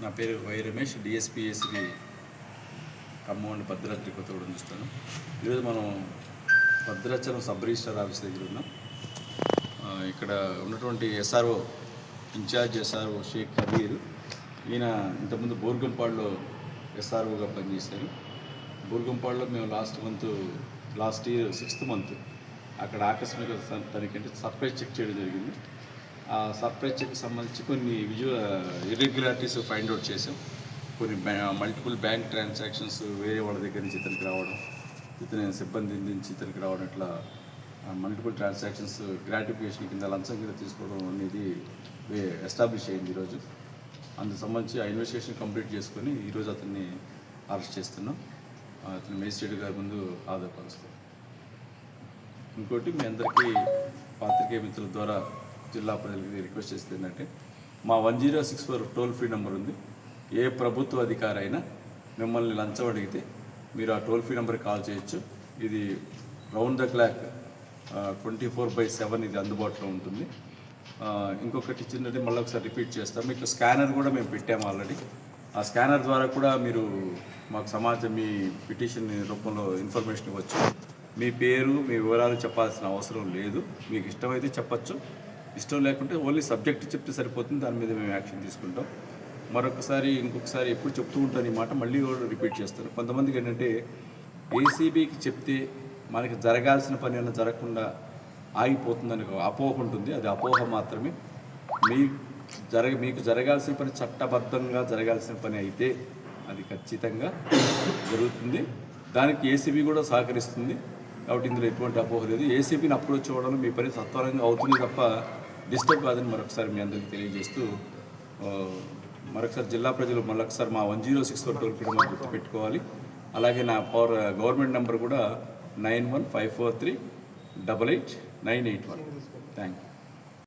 నా పేరు Y Ramesh DSP ACB Khammam Bhadradri కూడా చూస్తాను ఈరోజు మనం భద్రాచలం సబ్ రిజిస్టర్ ఆఫీస్ దగ్గర ఉన్నాం. ఇక్కడ ఉన్నటువంటి SRO incharge SRO Shaikh Kabir ఈయన ఇంతకుముందు బోర్గంపాడులో ఎస్ఆర్ఓగా పనిచేశారు. బోర్గంపాడులో మేము last month last year sixth month అక్కడ ఆకస్మిక దానికంటే సర్ప్రైజ్ చెక్ చేయడం జరిగింది. సర్ప్రైజ్ చెక్ సంబంధించి కొన్ని విజువల్ ఇర్రెగ్యులారిటీస్ ఫైండ్ అవుట్ చేసాం కొన్ని మల్టిపుల్ బ్యాంక్ ట్రాన్సాక్షన్స్ వేరే వాళ్ళ దగ్గర నుంచి ఇతనికి రావడం ఇతని సిబ్బంది నుంచి ఇతనికి రావడం ఇట్లా మల్టిపుల్ ట్రాన్సాక్షన్స్ గ్రాటిఫికేషన్ కింద లంచం కింద తీసుకోవడం అనేది ఎస్టాబ్లిష్ అయింది ఈరోజు. అందుకు సంబంధించి ఆ ఇన్వెస్టిగేషన్ కంప్లీట్ చేసుకొని ఈరోజు అతన్ని అరెస్ట్ చేస్తున్నాం. అతను మేజిస్ట్రేట్ గారి ముందు ఆధారపరుస్తాం. ఇంకోటి మీ అందరికీ పాత్రికేయ మిత్రుల ద్వారా జిల్లా ప్రజలకి రిక్వెస్ట్ చేస్తే ఏంటంటే మా one zero six four toll free number ఉంది. ఏ ప్రభుత్వ అధికారి అయినా మిమ్మల్ని లంచం అడిగితే మీరు ఆ టోల్ ఫ్రీ నెంబర్కి కాల్ చేయొచ్చు. ఇది round the clock twenty four by seven ఇది అందుబాటులో ఉంటుంది. ఇంకొకటి చిన్నది మళ్ళీ ఒకసారి రిపీట్ చేస్తాం. మీకు స్కానర్ కూడా మేము పెట్టాము ఆల్రెడీ. ఆ స్కానర్ ద్వారా కూడా మీరు మాకు సమాజం మీ పిటిషన్ రూపంలో ఇన్ఫర్మేషన్ ఇవ్వచ్చు. మీ పేరు మీ వివరాలు చెప్పాల్సిన అవసరం లేదు. మీకు ఇష్టమైతే చెప్పచ్చు. ఇష్టం లేకుంటే ఓన్లీ సబ్జెక్ట్ చెప్తే సరిపోతుంది దాని మీద మేము యాక్షన్ తీసుకుంటాం. మరొకసారి ఇంకొకసారి ఎప్పుడు చెప్తూ ఉంటాను ఈ మాట మళ్ళీ కూడా రిపీట్ చేస్తాను కొంతమందికి ఏంటంటే ఏసీబీకి చెప్తే మనకి జరగాల్సిన పని అయినా జరగకుండా ఆగిపోతుందని ఒక అపోహ ఉంటుంది. అది అపోహ మాత్రమే. మీ జరగ మీకు జరగాల్సిన పని చట్టబద్ధంగా జరగాల్సిన పని అయితే అది ఖచ్చితంగా జరుగుతుంది. దానికి ఏసీబీ కూడా సహకరిస్తుంది. కాబట్టి ఇందులో ఎటువంటి అపోహ లేదు. ఏసీబీని అప్రోచ్ చూడడం మీ పని సత్వరంగా అవుతుంది తప్ప డిస్టర్బ్ కాదని మరొకసారి మీ అందరికీ తెలియజేస్తూ మరొకసారి జిల్లా ప్రజలు మరొకసారి మా one zero six four toll free number గుర్తుపెట్టుకోవాలి. అలాగే నా పవర్ గవర్నమెంట్ నెంబర్ కూడా nine one five four three double eight nine eight one. Thank you